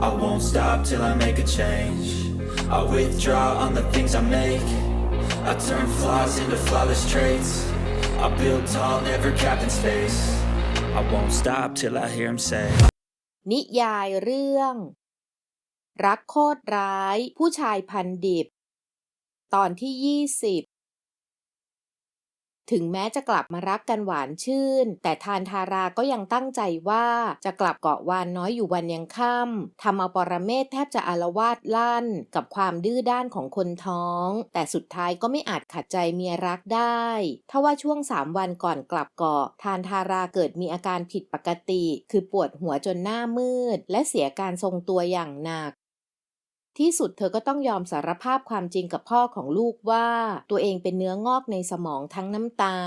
I won't stop till I make a change. I withdraw on the things I make. I turn flaws into flawless traits. I build tall, never capped in space. I won't stop till I hear him say. นิยายเรื่อง รักโคตรร้ายผู้ชายพันดิบ ตอนที่ยี่สิบ ถึงแม้จะกลับมารักกันหวานชื่น แต่ทานทาราก็ยังตั้งใจว่าจะกลับเกาะวานน้อยอยู่วันยังค่ำทำเอาปรเมศแทบจะอารวาสลั่น กับความดื้อด้านของคนท้อง แต่สุดท้ายก็ไม่อาจขัดใจเมียรักได้ทว่าช่วงสามวันก่อนกลับเกาะ ทานทาราเกิดมีอาการผิดปกติ คือปวดหัวจนหน้ามืด และเสียการทรงตัวอย่างหนัก ที่สุดเธอก็ต้องยอมสารภาพความจริงกับพ่อของลูกว่า ตัวเองเป็นเนื้องอกในสมองทั้งน้ำตา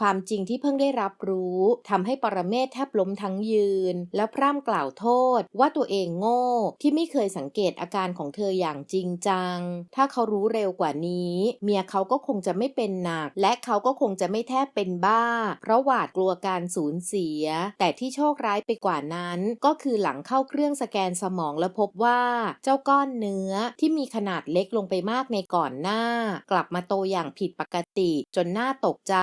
ความจริงที่เพิ่งได้รับรู้ทำให้ปรเมศแทบล้มทั้งยืน แล้วพร่ำกล่าวโทษ ว่าตัวเองโง่ที่ไม่เคยสังเกตอาการของเธออย่างจริงจัง ถ้าเขารู้เร็วกว่านี้ เมียเขาก็คงจะไม่เป็นหนัก และเขาก็คงจะไม่แทบเป็นบ้า เพราะหวาดกลัวการสูญเสีย แต่ที่โชคร้ายไปกว่านั้น ก็คือหลังเข้าเครื่องสแกนสมองแล้วพบว่าเจ้าก้อนเนื้อื้อที่มีขนาดเล็กลงไปมากในก่อนหน้า กลับมาโตอย่างผิดปกติ จนน่าตกใจ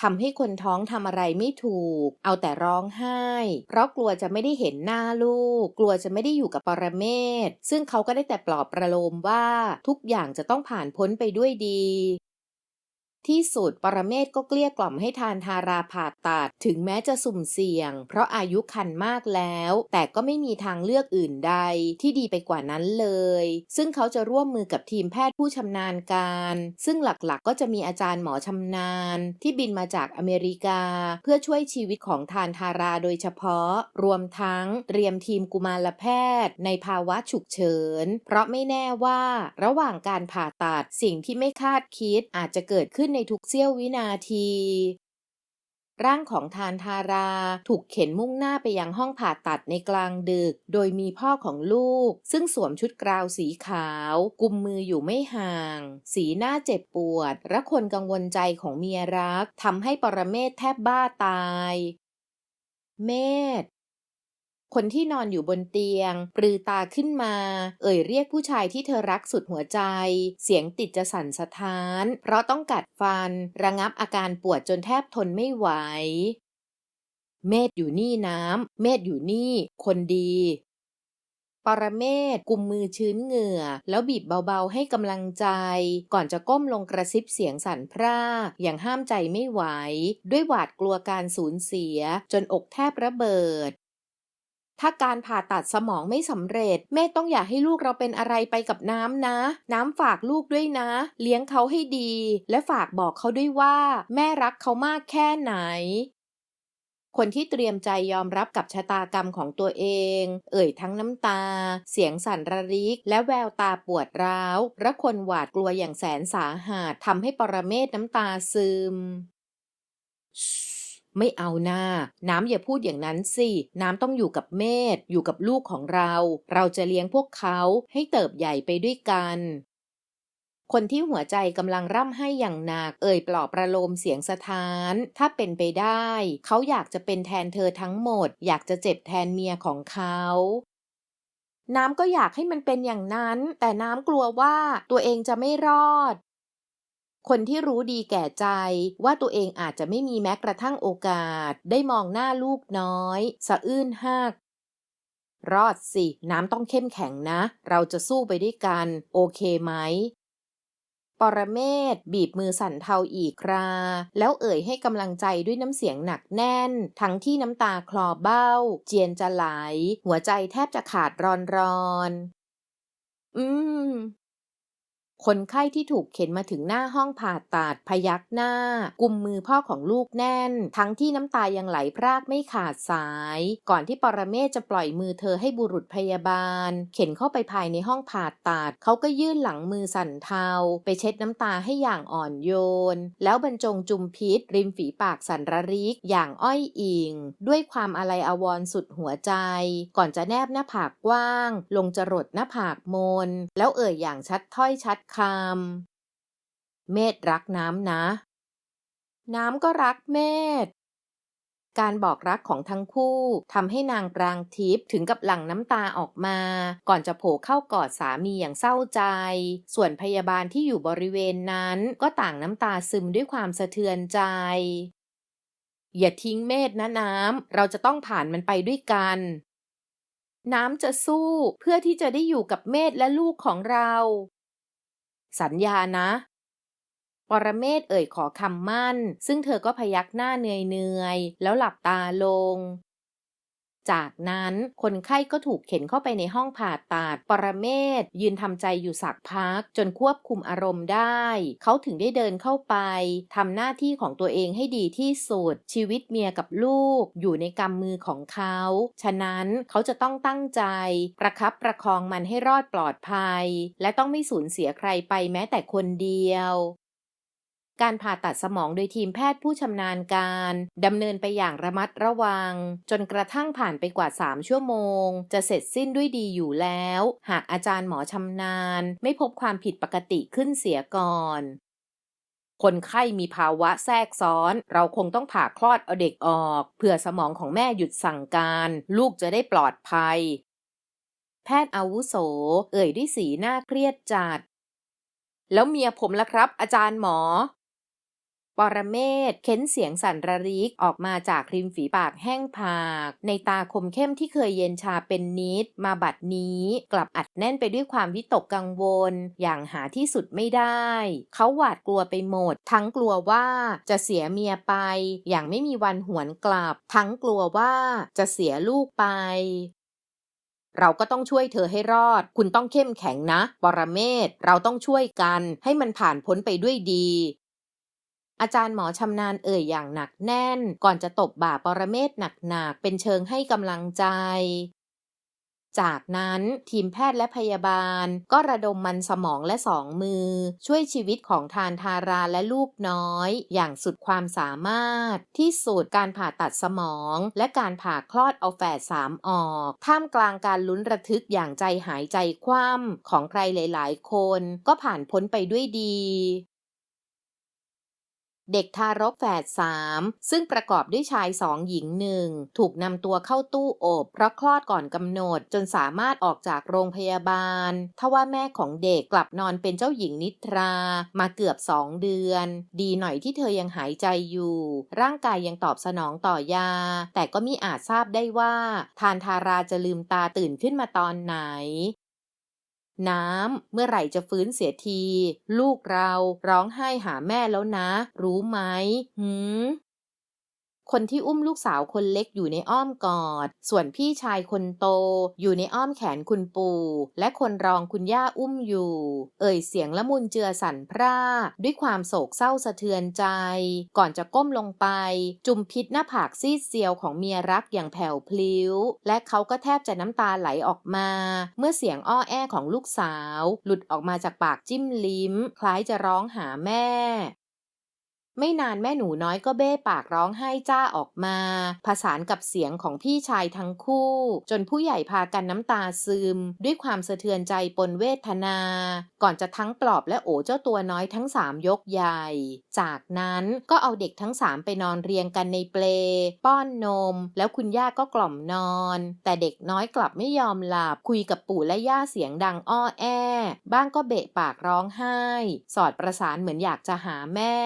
ทำให้คนท้องทำอะไรไม่ถูก เอาแต่ร้องไห้ เพราะกลัวจะไม่ได้เห็นหน้าลูก กลัวจะไม่ได้อยู่กับปรเมศซึ่งเขาก็ได้แต่ปลอบประโลมว่าทุกอย่างจะต้องผ่านพ้นไปด้วยดี ที่สุดปรเมศก็เกลี้ยกล่อมให้ทานทาราผ่าตัด ถึงแม้จะสุ่มเสี่ยง เพราะอายุคันมากแล้ว แต่ก็ไม่มีทางเลือกอื่นใดที่ดีไปกว่านั้นเลย ซึ่งเขาจะร่วมมือกับทีมแพทย์ผู้ชำนาญการ ซึ่งหลักๆก็จะมีอาจารย์หมอชำนาญ ที่บินมาจากอเมริกา เพื่อช่วยชีวิตของทานทาราโดยเฉพาะ รวมทั้งเตรียมทีมกุมารแพทย์ ในภาวะฉุกเฉิน เพราะไม่แน่ว่า ระหว่างการผ่าตัดสิ่งที่ไม่คาดคิดอาจจะเกิดขึ้นในทุกเสี้ยววินาที ร่างของทานทาราถูกเข็นมุ่งหน้าไปยังห้องผ่าตัดในกลางดึก โดยมีพ่อของลูก ซึ่งสวมชุดกราวสีขาว กุมมืออยู่ไม่ห่าง สีหน้าเจ็บปวดและคนกังวลใจของเมียรักทำให้ปรเมศแทบบ้าตาย เมธ คนที่นอนอยู่บนเตียง ปรือตาขึ้นมา เอ่ยเรียกผู้ชายที่เธอรักสุดหัวใจ เสียงติดจะสั่นสะท้าน เพราะต้องกัดฟัน ระงับอาการปวดจนแทบทนไม่ไหว เมธอยู่นี่น้ำ เมธอยู่นี่ คนดีปรเมศกุมมือชื้นเหงื่อ แล้วบีบเบาๆให้กำลังใจ ก่อนจะก้มลงกระซิบเสียงสั่นพร่า อย่างห้ามใจไม่ไหว ด้วยหวาดกลัวการสูญเสีย จนอกแทบระเบิด ถ้าการผ่าตัดสมองไม่สำเร็จ แม่ต้องอย่าให้ลูกเราเป็นอะไรไปกับน้ำนะ น้ำฝากลูกด้วยนะ เลี้ยงเขาให้ดี และฝากบอกเขาด้วยว่า แม่รักเขามากแค่ไหนคนที่เตรียมใจยอมรับกับชะตากรรมของตัวเอง เอ่ยทั้งน้ำตา เสียงสั่นระริก และแววตาปวดร้าว ระคนหวาดกลัวอย่างแสนสาหัสทำให้ปรเมศน้ำตาซึม ไม่เอาหน้า น้ำอย่าพูดอย่างนั้นสิ น้ำต้องอยู่กับเมธอยู่กับลูกของเรา เราจะเลี้ยงพวกเขาให้เติบใหญ่ไปด้วยกัน คนที่หัวใจกำลังร่ำไห้อย่างหนัก เอ่ยปลอบประโลมเสียงสะท้าน ถ้าเป็นไปได้ เขาอยากจะเป็นแทนเธอทั้งหมด อยากจะเจ็บแทนเมียของเขาน้ำก็อยากให้มันเป็นอย่างนั้น แต่น้ำกลัวว่าตัวเองจะไม่รอด คนที่รู้ดีแก่ใจว่าตัวเองอาจจะไม่มีแม้กระทั่งโอกาส ได้มองหน้าลูกน้อย สะอื้นหักรอดสิ น้ำต้องเข้มแข็งนะ เราจะสู้ไปด้วยกัน โอเคไหม ปรเมศบีบมือสั่นเทาอีกครา แล้วเอ่ยให้กำลังใจด้วยน้ำเสียงหนักแน่น ทั้งที่น้ำตาคลอเบ้า เจียนจะไหล หัวใจแทบจะขาดรอนรอน อืม คนไข้ที่ถูกเข็นมาถึงหน้าห้องผ่าตัดพยักหน้า กุมมือพ่อของลูกแน่น ทั้งที่น้ำตายังไหลพรากไม่ขาดสาย ก่อนที่ปรเมศจะปล่อยมือเธอให้บุรุษพยาบาล เข็นเข้าไปภายในห้องผ่าตัดเขาก็ยื่นหลังมือสั่นเทา ไปเช็ดน้ำตาให้อย่างอ่อนโยน แล้วบรรจงจุมพิษ ริมฝีปากสันระริก อย่างอ้อยอิง ด้วยความอาลัยอาวรณ์สุดหัวใจ ก่อนจะแนบหน้าผากกว้าง ลงจรดหน้าผากมน แล้วเอ่ยอย่างชัดถ้อยชัดคำเมธรักน้ำนะ น้ำก็รักเมธการบอกรักของทั้งคู่ทำให้นางปรางทิพย์ถึงกับหลั่งน้ำตาออกมา ก่อนจะโผล่เข้ากอดสามีอย่างเศร้าใจ ส่วนพยาบาลที่อยู่บริเวณนั้นก็ต่างน้ำตาซึมด้วยความสะเทือนใจ อย่าทิ้งเมธนะน้ำ เราจะต้องผ่านมันไปด้วยกัน น้ำจะสู้เพื่อที่จะได้อยู่กับเมธและลูกของเรา สัญญานะ ปรเมศเอ่ยขอคำมั่น ซึ่งเธอก็พยักหน้าเหนื่อยๆ แล้วหลับตาลง จากนั้นคนไข้ก็ถูกเข็นเข้าไปในห้องผ่าตัด ปรเมศยืนทำใจอยู่สักพัก จนควบคุมอารมณ์ได้ เขาถึงได้เดินเข้าไปทำหน้าที่ของตัวเองให้ดีที่สุด ชีวิตเมียกับลูกอยู่ในกำมือของเขา ฉะนั้นเขาจะต้องตั้งใจ ประคับประคองมันให้รอดปลอดภัย และต้องไม่สูญเสียใครไปแม้แต่คนเดียว การผ่าตัดสมองโดยทีมแพทย์ผู้ชำนาญการดำเนินไปอย่างระมัดระวัง จนกระทั่งผ่านไปกว่า 3 ชั่วโมง จะเสร็จสิ้นด้วยดีอยู่แล้ว หากอาจารย์หมอชำนาญ ไม่พบความผิดปกติขึ้นเสียก่อน คนไข้มีภาวะแทรกซ้อน เราคงต้องผ่าคลอดเอาเด็กออกเพื่อสมองของแม่หยุดสั่งการ ลูกจะได้ปลอดภัย แพทย์อาวุโส เอ่ยด้วยสีหน้าเครียดจัดแล้วเมียผมล่ะครับ อาจารย์หมอ รเมศเค้นเสียงสั่นระริกออกมาจากริมฝีปากแห้งผาก ในตาคมเข้มที่เคยเย็นชาเป็นนิด มาบัดนี้ กลับอัดแน่นไปด้วยความวิตกกังวล อย่างหาที่สุดไม่ได้ เขาหวาดกลัวไปหมด ทั้งกลัวว่าจะเสียเมียไป อย่างไม่มีวันหวนกลับ ทั้งกลัวว่าจะเสียลูกไปเราก็ต้องช่วยเธอให้รอด คุณต้องเข้มแข็งนะ ปรเมศ เราต้องช่วยกัน ให้มันผ่านพ้นไปด้วยดี อาจารย์หมอชำนาญเอ่ยอย่างหนักแน่น ก่อนจะตบบ่าปรเมศหนักๆ เป็นเชิงให้กำลังใจ จากนั้นทีมแพทย์และพยาบาล ก็ระดมมันสมองและสองมือ ช่วยชีวิตของทานทาราและลูกน้อย อย่างสุดความสามารถ ที่สุดการผ่าตัดสมอง และการผ่าคลอดเอาแฝดสามออก ท่ามกลางการลุ้นระทึกอย่างใจหายใจคว่ำของใครหลาย ๆ คน ก็ผ่านพ้นไปด้วยดี เด็กทารกแฝดสามซึ่งประกอบด้วยชายสองหญิงหนึ่งถูกนำตัวเข้าตู้อบ เพราะคลอดก่อนกำหนดจนสามารถออกจากโรงพยาบาลทว่าแม่ของเด็กกลับนอนเป็นเจ้าหญิงนิทรา มาเกือบสองเดือน ดีหน่อยที่เธอยังหายใจอยู่ ร่างกายยังตอบสนองต่อยา แต่ก็มิอาจทราบได้ว่า ทานทาราจะลืมตาตื่นขึ้นมาตอนไหน น้ำ เมื่อไหร่จะฟื้นเสียที ลูกเราร้องไห้หาแม่แล้วนะ รู้ไหมหืม คนที่อุ้มลูกสาวคนเล็กอยู่ในอ้อมกอด ส่วนพี่ชายคนโต อยู่ในอ้อมแขนคุณปู่ และคนรองคุณย่าอุ้มอยู่ เอ่ยเสียงละมุนเจือสั่นพร่า ด้วยความโศกเศร้าสะเทือนใจ ก่อนจะก้มลงไป จุมพิษหน้าผากซีดเซียวของเมียรักอย่างแผ่วพลิ้ว และเขาก็แทบจะน้ำตาไหลออกมา เมื่อเสียงอ้อแอของลูกสาว หลุดออกมาจากปากจิ้มลิ้ม คล้ายจะร้องหาแม่ ไม่นานแม่หนูน้อยก็เบ้ปากร้องไห้จ้าออกมา ผสานกับเสียงของพี่ชายทั้งคู่ จนผู้ใหญ่พากันน้ำตาซึม ด้วยความสะเทือนใจปนเวทนา ก่อนจะทั้งปลอบและโอเจ้าตัวน้อยทั้งสามยกใหญ่ จากนั้นก็เอาเด็กทั้งสามไปนอนเรียงกันในเปล ป้อนนม แล้วคุณย่าก็กล่อมนอน แต่เด็กน้อยกลับไม่ยอมหลับคุยกับปู่และย่าเสียงดังอ้อแอ บ้างก็เบะปากร้องไห้ สอดประสานเหมือนอยากจะหาแม่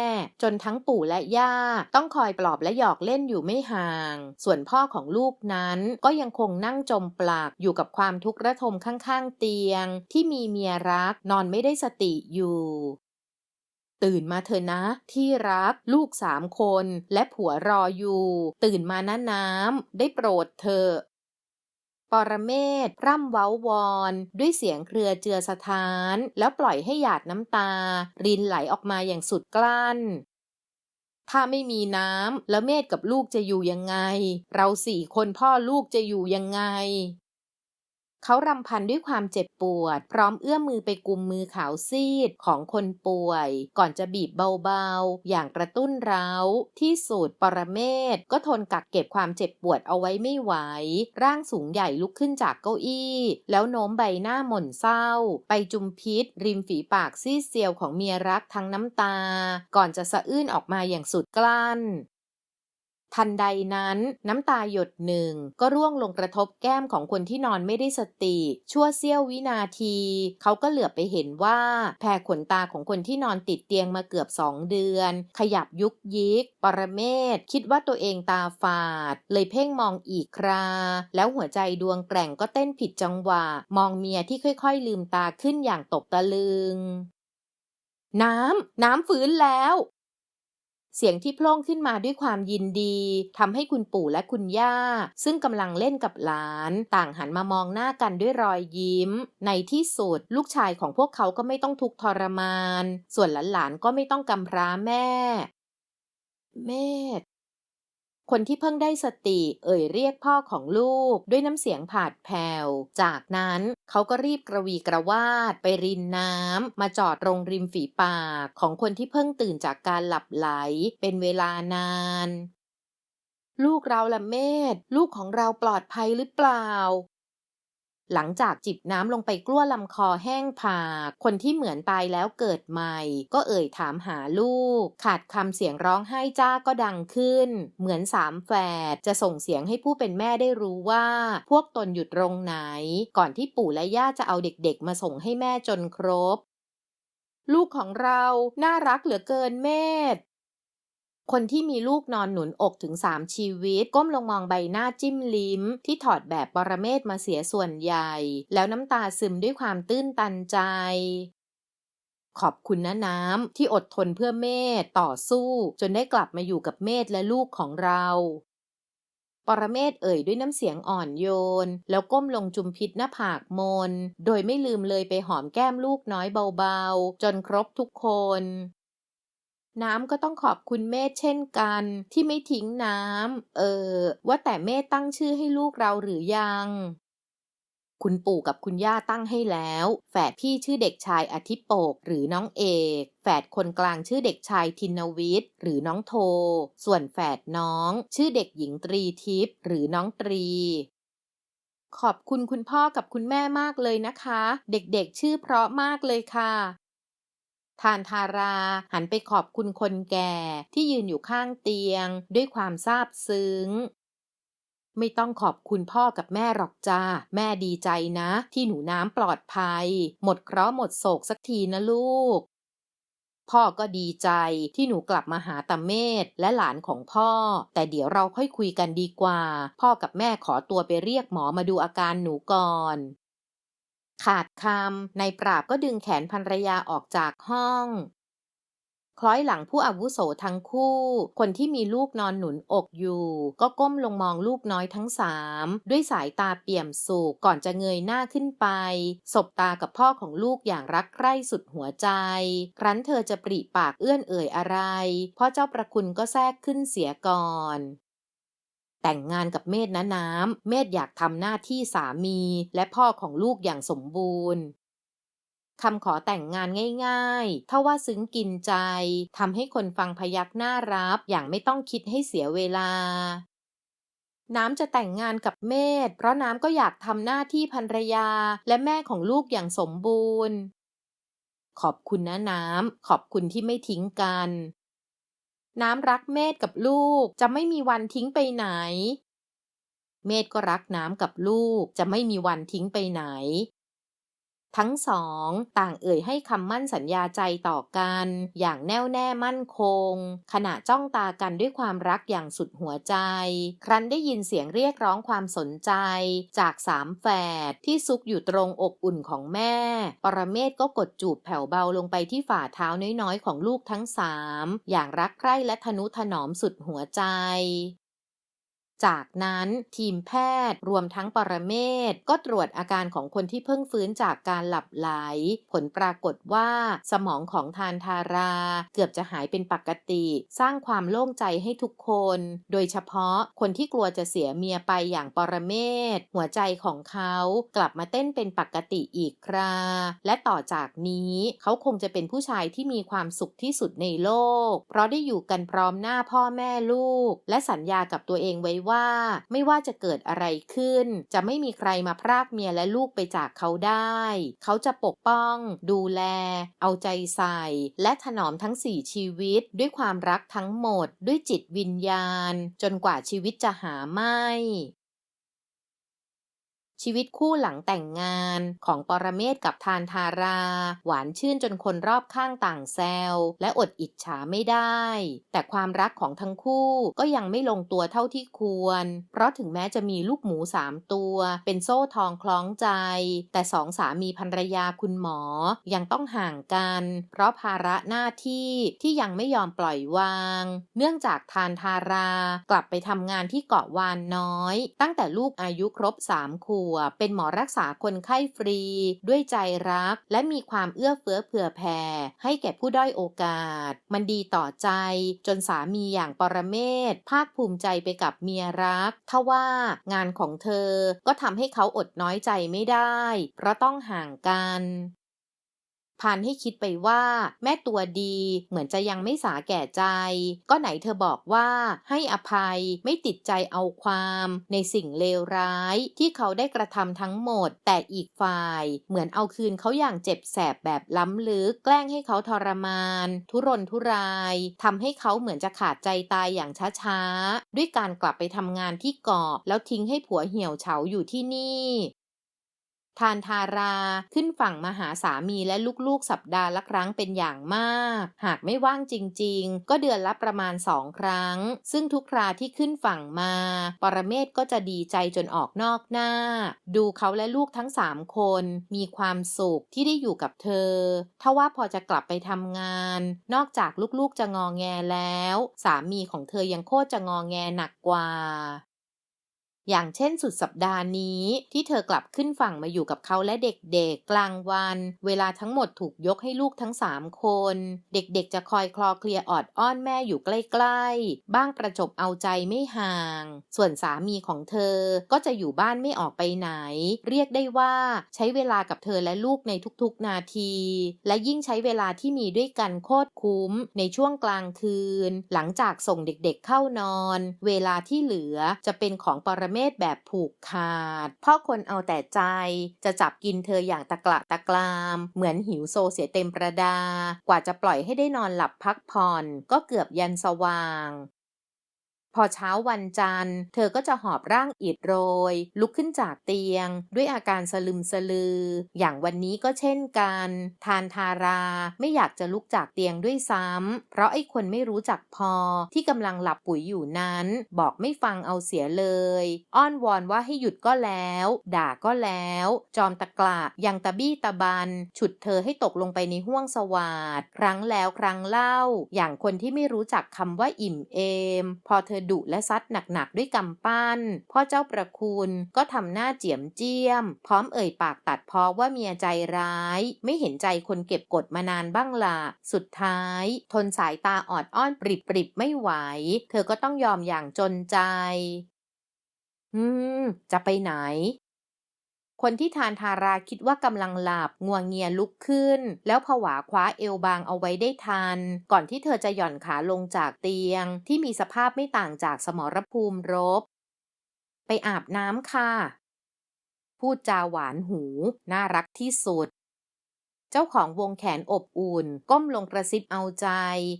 จนทั้งปู่และย่า ต้องคอยปลอบและหยอกเล่นอยู่ไม่ห่าง ส่วนพ่อของลูกนั้นก็ยังคงนั่งจมปลักอยู่กับความทุกข์ระทมข้างๆเตียง ที่มีเมียรักนอนไม่ได้สติอยู่ตื่นมาเถอะนะ ที่รักลูกสามคนและผัวรออยู่ ตื่นมานะน้ำได้โปรดเถอะปรเมศร่ำเว้าวอน ด้วยเสียงเครือเจือสถาน แล้วปล่อยให้หยาดน้ำตา รินไหลออกมาอย่างสุดกลั้น ถ้าไม่มีน้ำแล้วเมธกับลูกจะอยู่ยังไง เราสี่คนพ่อลูกจะอยู่ยังไง เขารำพันด้วยความเจ็บปวด พร้อมเอื้อมมือไปกุมมือขาวซีดของคนป่วย ก่อนจะบีบเบาๆ อย่างกระตุ้นร้าที่สุดปรเมศก็ทนกักเก็บความเจ็บปวดเอาไว้ไม่ไหว ร่างสูงใหญ่ลุกขึ้นจากเก้าอี้ แล้วโน้มใบหน้าหม่นเศร้า ไปจุมพิษ ริมฝีปากซีดเซียวของเมียรักทั้งน้ำตา ก่อนจะสะอื้นออกมาอย่างสุดกลั้น ทันใดนั้นน้ำตาหยดหนึ่ง ก็ร่วงลงกระทบแก้มของคนที่นอนไม่ได้สติ ชั่วเสี้ยววินาที เขาก็เหลือบไปเห็นว่าแผ่ขนตาของคนที่นอนติดเตียงมาเกือบสองเดือน ขยับยุกยิก ปรเมศคิดว่าตัวเองตาฝาด เลยเพ่งมองอีกครา แล้วหัวใจดวงแกร่งก็เต้นผิดจังหวะ มองเมียที่ค่อยๆลืมตาขึ้นอย่างตกตะลึง น้ำ น้ำฟื้นแล้ว เสียงที่โพล่งขึ้นมาด้วยความยินดีทำให้คุณปู่และคุณย่า ซึ่งกำลังเล่นกับหลาน ต่างหันมามองหน้ากันด้วยรอยยิ้ม ในที่สุดลูกชายของพวกเขาก็ไม่ต้องทุกข์ทรมาน ส่วนหลานๆก็ไม่ต้องกำพร้าแม่ เมธ คนที่เพิ่งได้สติ เอ่ยเรียกพ่อของลูก ด้วยน้ำเสียงผาดแผ่ว จากนั้นเขาก็รีบกระวีกระวาด ไปรินน้ำมาจอดตรงริมฝีปาก ของคนที่เพิ่งตื่นจากการหลับไหล เป็นเวลานาน ลูกเราละเมธ ลูกของเราปลอดภัยหรือเปล่า หลังจากจิบน้ำลงไปกลั้วลำคอแห้งผาก คนที่เหมือนตายแล้วเกิดใหม่ ก็เอ่ยถามหาลูก ขาดคำเสียงร้องไห้จ้าก็ดังขึ้น เหมือนสามแฝดจะส่งเสียงให้ผู้เป็นแม่ได้รู้ว่า พวกตนอยู่ตรงไหน ก่อนที่ปู่และย่าจะเอาเด็กๆ มาส่งให้แม่จนครบ ลูกของเราน่ารักเหลือเกินเมธ คนที่มีลูกนอนหนุนอกถึงสามชีวิต ก้มลงมองใบหน้าจิ้มลิ้ม ที่ถอดแบบปรเมศมาเสียส่วนใหญ่ แล้วน้ำตาซึมด้วยความตื้นตันใจ ขอบคุณนะน้ำ ที่อดทนเพื่อเมธต่อสู้ จนได้กลับมาอยู่กับเมธและลูกของเราปรเมศเอ่ยด้วยน้ำเสียงอ่อนโยน แล้วก้มลงจุมพิษหน้าผากมน โดยไม่ลืมเลยไปหอมแก้มลูกน้อยเบาๆ จนครบทุกคน น้ำก็ต้องขอบคุณเมธเช่นกัน ที่ไม่ทิ้งน้ำ เออ ว่าแต่เมธตั้งชื่อให้ลูกเราหรือยัง คุณปู่กับคุณย่าตั้งให้แล้ว แฝดพี่ชื่อเด็กชายอาทิโปกหรือน้องเอก แฝดคนกลางชื่อเด็กชายทินวิทย์หรือน้องโท ส่วนแฝดน้อง ชื่อเด็กหญิงตรีทิพย์หรือน้องตรีขอบคุณคุณพ่อกับคุณแม่มากเลยนะคะ เด็กๆชื่อเพราะมากเลยค่ะ ทานทาราหันไปขอบคุณคนแก่ที่ยืนอยู่ข้างเตียง ด้วยความซาบซึ้ง ไม่ต้องขอบคุณพ่อกับแม่หรอกจ้า แม่ดีใจนะ ที่หนูน้ำปลอดภัย หมดเคราะห์หมดโศกสักทีนะลูก พ่อก็ดีใจที่หนูกลับมาหาตาเมธและหลานของพ่อ แต่เดี๋ยวเราค่อยคุยกันดีกว่า พ่อกับแม่ขอตัวไปเรียกหมอมาดูอาการหนูก่อน ขาดคำนายปราบก็ดึงแขนภรรยาออกจากห้อง คล้อยหลังผู้อาวุโสทั้งคู่ คนที่มีลูกนอนหนุนอกอยู่ ก็ก้มลงมองลูกน้อยทั้งสามด้วยสายตาเปี่ยมสุขก่อนจะเงยหน้าขึ้นไป สบตากับพ่อของลูกอย่างรักใคร่สุดหัวใจ ครั้นเธอจะปริปากเอื้อนเอ่ยอะไร พ่อเจ้าประคุณก็แทรกขึ้นเสียก่อน แต่งงานกับเมธนะน้ำ เมธอยากทำหน้าที่สามีและพ่อของลูกอย่างสมบูรณ์คำขอแต่งงานง่ายๆ ถ้าว่าซึ้งกินใจ ทำให้คนฟังพยักหน้ารับอย่างไม่ต้องคิดให้เสียเวลา น้ำจะแต่งงานกับเมธ เพราะน้ำก็อยากทำหน้าที่ภรรยาและแม่ของลูกอย่างสมบูรณ์ ขอบคุณนะน้ำ ขอบคุณที่ไม่ทิ้งกัน น้ำรักเมธกับลูก จะไม่มีวันทิ้งไปไหน เมธก็รักน้ำกับลูก จะไม่มีวันทิ้งไปไหน ทั้งสองต่างเอ่ยให้คำมั่นสัญญาใจต่อกัน อย่างแน่วแน่มั่นคง ขณะจ้องตากันด้วยความรักอย่างสุดหัวใจ ครั้นได้ยินเสียงเรียกร้องความสนใจ จากสามแฝดที่ซุกอยู่ตรงอกอุ่นของแม่ ปรเมศก็กดจูบแผ่วเบาลงไปที่ฝ่าเท้าน้อยๆ ของลูกทั้งสามอย่างรักใคร่และทนุถนอมสุดหัวใจ จากนั้นทีมแพทย์รวมทั้งปรเมศก็ตรวจอาการของคนที่เพิ่งฟื้นจากการหลับไหล ผลปรากฏว่าสมองของทานทารา เกือบจะหายเป็นปกติ สร้างความโล่งใจให้ทุกคน โดยเฉพาะคนที่กลัวจะเสียเมียไปอย่างปรเมศหัวใจของเขากลับมาเต้นเป็นปกติอีกครา และต่อจากนี้เขาคงจะเป็นผู้ชายที่มีความสุขที่สุดในโลก เพราะได้อยู่กันพร้อมหน้าพ่อแม่ลูก และสัญญากับตัวเองไว้ว่า ไม่ว่าจะเกิดอะไรขึ้น จะไม่มีใครมาพรากเมียและลูกไปจากเขาได้ เขาจะปกป้อง ดูแล เอาใจใส่ และถนอมทั้งสี่ชีวิต ด้วยความรักทั้งหมด ด้วยจิตวิญญาณ จนกว่าชีวิตจะหาไม่ ชีวิตคู่หลังแต่งงานของปรเมศกับทานทารา หวานชื่นจนคนรอบข้างต่างแซวและอดอิจฉาไม่ได้ แต่ความรักของทั้งคู่ก็ยังไม่ลงตัวเท่าที่ควร เพราะถึงแม้จะมีลูกหมูสามตัว เป็นโซ่ทองคล้องใจ แต่สองสามีภรรยาคุณหมอ ยังต้องห่างกัน เพราะภาระหน้าที่ที่ยังไม่ยอมปล่อยวาง เนื่องจากทานทารากลับไปทำงานที่เกาะวานน้อย ตั้งแต่ลูกอายุครบสามขวบเป็นหมอรักษาคนไข้ฟรี ด้วยใจรัก และมีความเอื้อเฟื้อเผื่อแผ่ ให้แก่ผู้ด้อยโอกาส มันดีต่อใจจนสามีอย่างปรเมศภาคภูมิใจไปกับเมียรักทว่างานของเธอก็ทำให้เขาอดน้อยใจไม่ได้ เพราะต้องห่างกัน พานให้คิดไปว่า แม่ตัวดีเหมือนจะยังไม่สาแก่ใจ ก็ไหนเธอบอกว่าให้อภัยไม่ติดใจเอาความในสิ่งเลวร้าย ที่เขาได้กระทำทั้งหมด แต่อีกฝ่าย เหมือนเอาคืนเขาอย่างเจ็บแสบแบบล้ำลึก แกล้งให้เขาทรมาน ทุรนทุรายทำให้เขาเหมือนจะขาดใจตายอย่างช้าๆ ด้วยการกลับไปทำงานที่เกาะแล้วทิ้งให้ผัวเหี่ยวเฉาอยู่ที่นี่ ทานทาราขึ้นฝั่งมาหาสามีและลูกๆสัปดาห์ละครั้งเป็นอย่างมาก หากไม่ว่างจริงๆ ก็เดือนละประมาณสองครั้ง ซึ่งทุกคราที่ขึ้นฝั่งมา ปรเมศก็จะดีใจจนออกนอกหน้า ดูเขาและลูกทั้งสามคน มีความสุขที่ได้อยู่กับเธอถ้าว่าพอจะกลับไปทำงาน นอกจากลูกๆจะงองแงแล้ว สามีของเธอยังโคตรจะงองแงหนักกว่า อย่างเช่นสุดสัปดาห์นี้ที่เธอกลับขึ้นฝั่งมาอยู่กับเขาและเด็กๆ กลางวัน เวลาทั้งหมดถูกยกให้ลูกทั้งสามคน เด็กๆ จะคอยคลอเคลียออดอ้อนแม่อยู่ใกล้ๆ บ้างประจบเอาใจไม่ห่าง ส่วนสามีของเธอก็จะอยู่บ้านไม่ออกไปไหน เรียกได้ว่าใช้เวลากับเธอและลูกในทุกๆ นาที และยิ่งใช้เวลาที่มีด้วยกันโคตรคุ้ม ในช่วงกลางคืน หลังจากส่งเด็กๆเข้านอน เวลาที่เหลือจะเป็นของปรเมศแบบผูกขาดพ่อคนเอาแต่ใจ จะจับกินเธออย่างตะกละตะกราม เหมือนหิวโซเสียเต็มประดา กว่าจะปล่อยให้ได้นอนหลับพักผ่อน ก็เกือบยันสว่าง พอเช้าวันจันทร์ เธอก็จะหอบร่างอิดโรย ลุกขึ้นจากเตียง ด้วยอาการสลึมสลือ อย่างวันนี้ก็เช่นกัน ทานทาราไม่อยากจะลุกจากเตียงด้วยซ้ำ เพราะไอ้คนไม่รู้จักพอที่กำลังหลับปุ๋ยอยู่นั้น บอกไม่ฟังเอาเสียเลย อ้อนวอนว่าให้หยุดก็แล้ว ด่าก็แล้ว จอมตะกละยังตะบี้ตะบัน ฉุดเธอให้ตกลงไปในห้วงสวาดครั้งแล้วครั้งเล่า อย่างคนที่ไม่รู้จักคำว่าอิ่มเอม พอเธอดุและซัดหนักๆด้วยกำปั้น พ่อเจ้าประคุณก็ทำหน้าเจียมเจียม พร้อมเอ่ยปากตัดพ้อว่าเมียใจร้าย ไม่เห็นใจคนเก็บกดมานานบ้างละสุดท้าย ทนสายตาออดอ้อนปริบปริบไม่ไหว เธอก็ต้องยอมอย่างจนใจ อืม จะไปไหน คนที่ทานทาราคิดว่ากำลังหลับงัวงเงียลุกขึ้น แล้วผวาคว้าเอวบางเอาไว้ได้ทัน ก่อนที่เธอจะหย่อนขาลงจากเตียง ที่มีสภาพไม่ต่างจากสมรภูมิรบ ไปอาบน้ำค่ะ พูดจาหวานหู น่ารักที่สุด เจ้าของวงแขนอบอุ่น ก้มลงกระซิบเอาใจ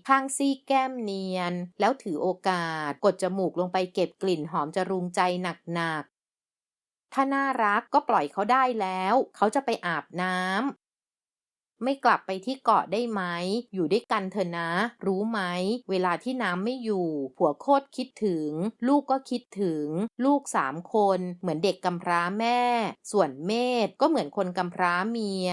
ข้างซี่แก้มเนียน แล้วถือโอกาส กดจมูกลงไปเก็บกลิ่นหอมจรุงใจหนัก ถ้าน่ารักก็ปล่อยเขาได้แล้ว เขาจะไปอาบน้ำไม่กลับไปที่เกาะได้ไหม อยู่ด้วยกันเถอะนะ รู้ไหม เวลาที่น้ำไม่อยู่ ผัวโคตรคิดถึง ลูกก็คิดถึง ลูกสามคน เหมือนเด็กกำพร้าแม่ ส่วนเมธก็เหมือนคนกำพร้าเมีย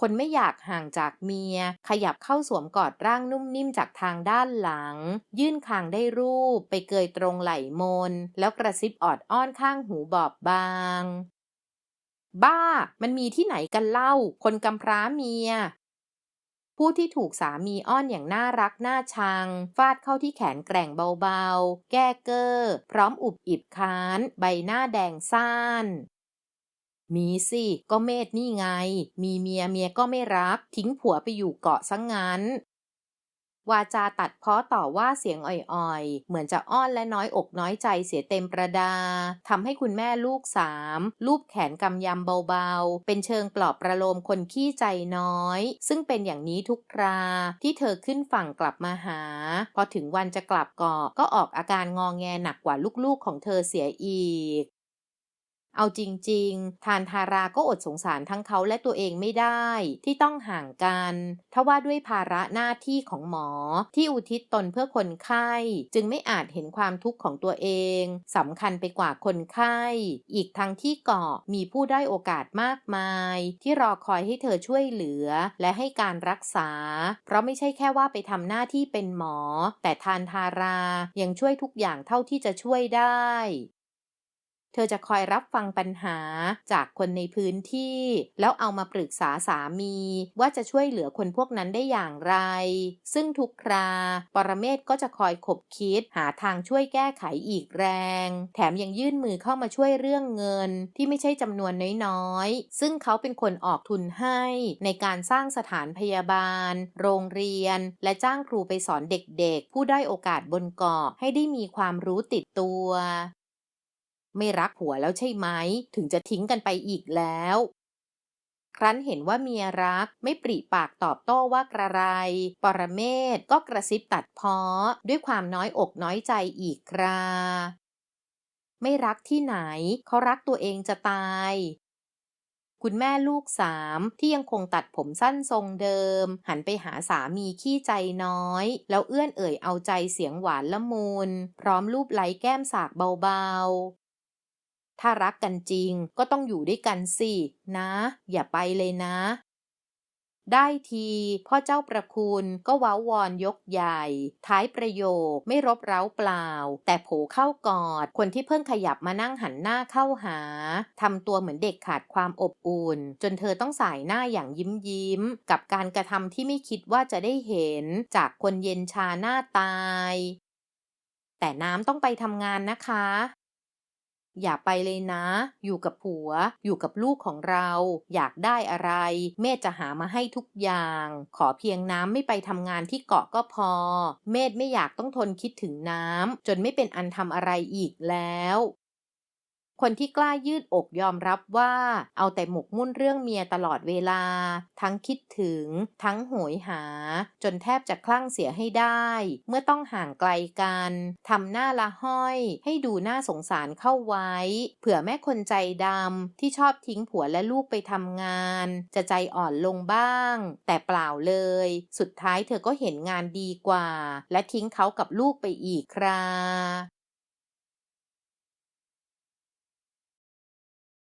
คนไม่อยากห่างจากเมีย ขยับเข้าสวมกอดร่างนุ่มนิ่มจากทางด้านหลัง ยื่นคางได้รูป ไปเกยตรงไหล่มน แล้วกระซิบออดอ้อนข้างหูบอบบาง บ้า มันมีที่ไหนกันเล่า คนกำพร้าเมียผู้ที่ถูกสามีอ้อนอย่างน่ารักน่าชัง ฟาดเข้าที่แขนแกร่งเบาๆ แก้เกอ้อ พร้อมอุบอิบค้าน ใบหน้าแดงซ่าน มีสิ ก็เมธนี่ไง มีเมียเมียก็ไม่รัก ทิ้งผัวไปอยู่เกาะซะงงั้น วาจาตัดเพ้อต่อว่าเสียงอ่อยๆ เหมือนจะอ้อนและน้อยอกน้อยใจเสียเต็มประดา ทำให้คุณแม่ลูกสามลูบแขนกำยำเบาๆ เป็นเชิงปลอบประโลมคนขี้ใจน้อย ซึ่งเป็นอย่างนี้ทุกครา ที่เธอขึ้นฝั่งกลับมาหา พอถึงวันจะกลับเกาะก็ออกอาการงองแงหนักกว่าลูกๆของเธอเสียอีก เอาจริงๆ ทานทาราก็อดสงสารทั้งเขาและตัวเองไม่ได้ที่ต้องห่างกันทว่าด้วยภาระหน้าที่ของหมอที่อุทิศตนเพื่อคนไข้ จึงไม่อาจเห็นความทุกข์ของตัวเองสำคัญไปกว่าคนไข้ อีกทั้งที่เกาะมีผู้ได้โอกาสมากมาย ที่รอคอยให้เธอช่วยเหลือและให้การรักษา เพราะไม่ใช่แค่ว่าไปทำหน้าที่เป็นหมอ แต่ทานทารายังช่วยทุกอย่างเท่าที่จะช่วยได้ เธอจะคอยรับฟังปัญหาจากคนในพื้นที่ แล้วเอามาปรึกษาสามี ว่าจะช่วยเหลือคนพวกนั้นได้อย่างไร ซึ่งทุกครา ปรเมศก็จะคอยขบคิดหาทางช่วยแก้ไขอีกแรง แถมยังยื่นมือเข้ามาช่วยเรื่องเงินที่ไม่ใช่จำนวนน้อยๆ ซึ่งเขาเป็นคนออกทุนให้ในการสร้างสถานพยาบาล โรงเรียน และจ้างครูไปสอนเด็กๆ ผู้ได้อยโอกาสบนเกาะให้ได้มีความรู้ติดตัว ไม่รักผัวแล้วใช่ไหม ถึงจะทิ้งกันไปอีกแล้ว ครั้นเห็นว่าเมียรักไม่ปริปากตอบโต้ว่ากระไร ปรเมศก็กระซิบตัดพ้อด้วยความน้อยอกน้อยใจอีกครา ไม่รักที่ไหน เขารักตัวเองจะตายคุณแม่ลูกสามที่ยังคงตัดผมสั้นทรงเดิม หันไปหาสามีขี้ใจน้อย แล้วเอื้อนเอ่ยเอาใจเสียงหวานละมุนพร้อมรูปไล้แก้มสากเบาๆ ถ้ารักกันจริงก็ต้องอยู่ด้วยกันสิ นะ อย่าไปเลยนะ ได้ทีพ่อเจ้าประคุณก็เว้าวอนยกใหญ่ ท้ายประโยคไม่รบเร้าเปล่า แต่โผเข้ากอด คนที่เพิ่งขยับมานั่งหันหน้าเข้าหาทำตัวเหมือนเด็กขาดความอบอุ่น จนเธอต้องสายหน้าอย่างยิ้มยิ้ม กับการกระทำที่ไม่คิดว่าจะได้เห็น จากคนเย็นชาหน้าตาย แต่น้ำต้องไปทำงานนะคะ อย่าไปเลยนะ อยู่กับผัว อยู่กับลูกของเรา อยากได้อะไร เมธจะหามาให้ทุกอย่าง ขอเพียงน้ำไม่ไปทำงานที่เกาะก็พอ เมธไม่อยากต้องทนคิดถึงน้ำจนไม่เป็นอันทำอะไรอีกแล้ว คนที่กล้ายืดอกยอมรับว่าเอาแต่หมกมุ่นเรื่องเมียตลอดเวลา ทั้งคิดถึง ทั้งโหยหา จนแทบจะคลั่งเสียให้ได้ เมื่อต้องห่างไกลกันทำหน้าละห้อย ให้ดูน่าสงสารเข้าไว้ เผื่อแม่คนใจดำที่ชอบทิ้งผัวและลูกไปทำงาน จะใจอ่อนลงบ้าง แต่เปล่าเลย สุดท้ายเธอก็เห็นงานดีกว่า และทิ้งเขากับลูกไปอีกครา